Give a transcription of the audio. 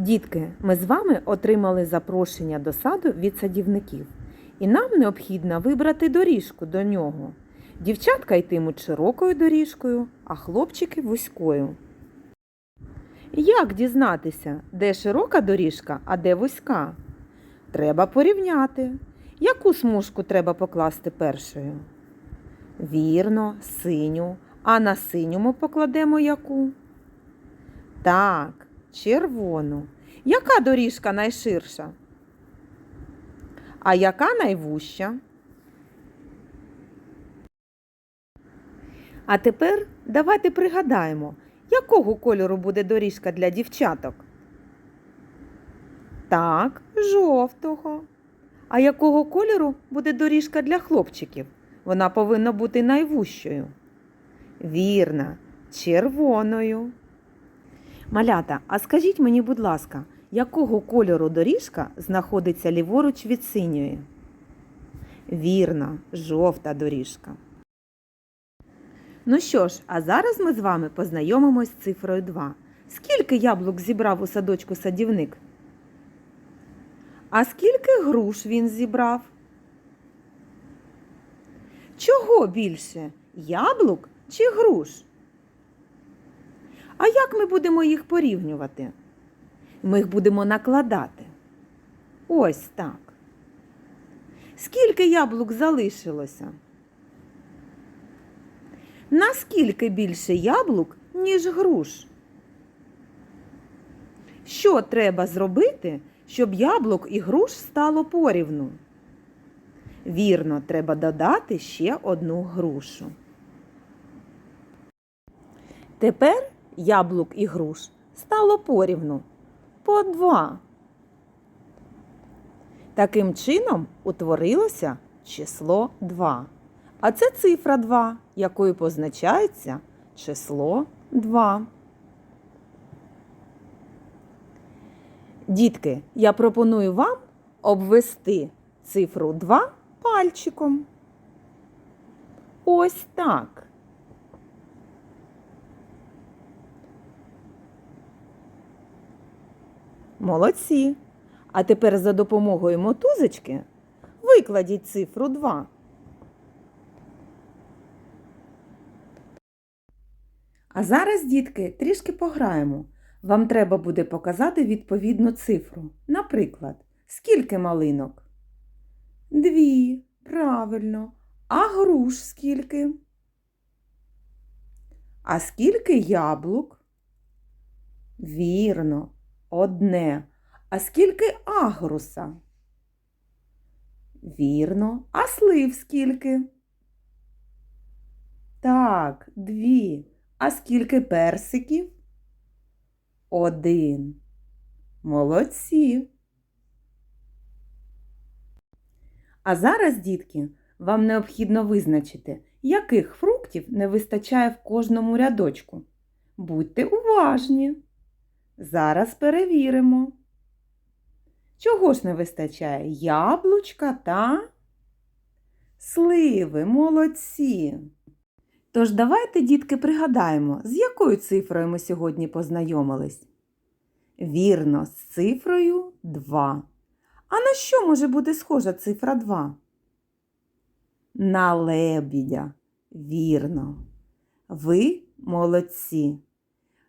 Дітки, ми з вами отримали запрошення до саду від садівників, і нам необхідно вибрати доріжку до нього. Дівчатка йтимуть широкою доріжкою, а хлопчики вузькою. Як дізнатися, де широка доріжка, а де вузька? Треба порівняти. Яку смужку треба покласти першою? Вірно, синю. А на синьому покладемо яку? Так, червону. Яка доріжка найширша? А яка найвужча? А тепер давайте пригадаємо, якого кольору буде доріжка для дівчаток? Так, жовтого. А якого кольору буде доріжка для хлопчиків? Вона повинна бути найвужчою. Вірно, червоною. Малята, а скажіть мені, будь ласка, якого кольору доріжка знаходиться ліворуч від синьої? Вірно, жовта доріжка. Ну що ж, а зараз ми з вами познайомимось з цифрою 2. Скільки яблук зібрав у садочку садівник? А скільки груш він зібрав? Чого більше? Яблук чи груш? А як ми будемо їх порівнювати? Ми їх будемо накладати. Ось так. Скільки яблук залишилося? Наскільки більше яблук, ніж груш? Що треба зробити, щоб яблук і груш стало порівну? Вірно, треба додати ще одну грушу. Тепер яблук і груш стало порівну по два. Таким чином утворилося число 2. А це цифра 2, якою позначається число 2. Дітки, я пропоную вам обвести цифру 2 пальчиком. Ось так. Молодці. А тепер за допомогою мотузочки викладіть цифру 2. А зараз, дітки, трішки пограємо. Вам треба буде показати відповідну цифру. Наприклад, скільки малинок? Дві. Правильно. А груш скільки? А скільки яблук? Вірно, одне. А скільки агруса? Вірно. А слив скільки? Так, дві. А скільки персиків? Один. Молодці. А зараз, дітки, вам необхідно визначити, яких фруктів не вистачає в кожному рядочку. Будьте уважні. Зараз перевіримо. Чого ж не вистачає? Яблучка та сливи, молодці. Тож давайте, дітки, пригадаємо, з якою цифрою ми сьогодні познайомились. Вірно, з цифрою 2. А на що може бути схожа цифра 2? На лебідя. Вірно. Ви молодці.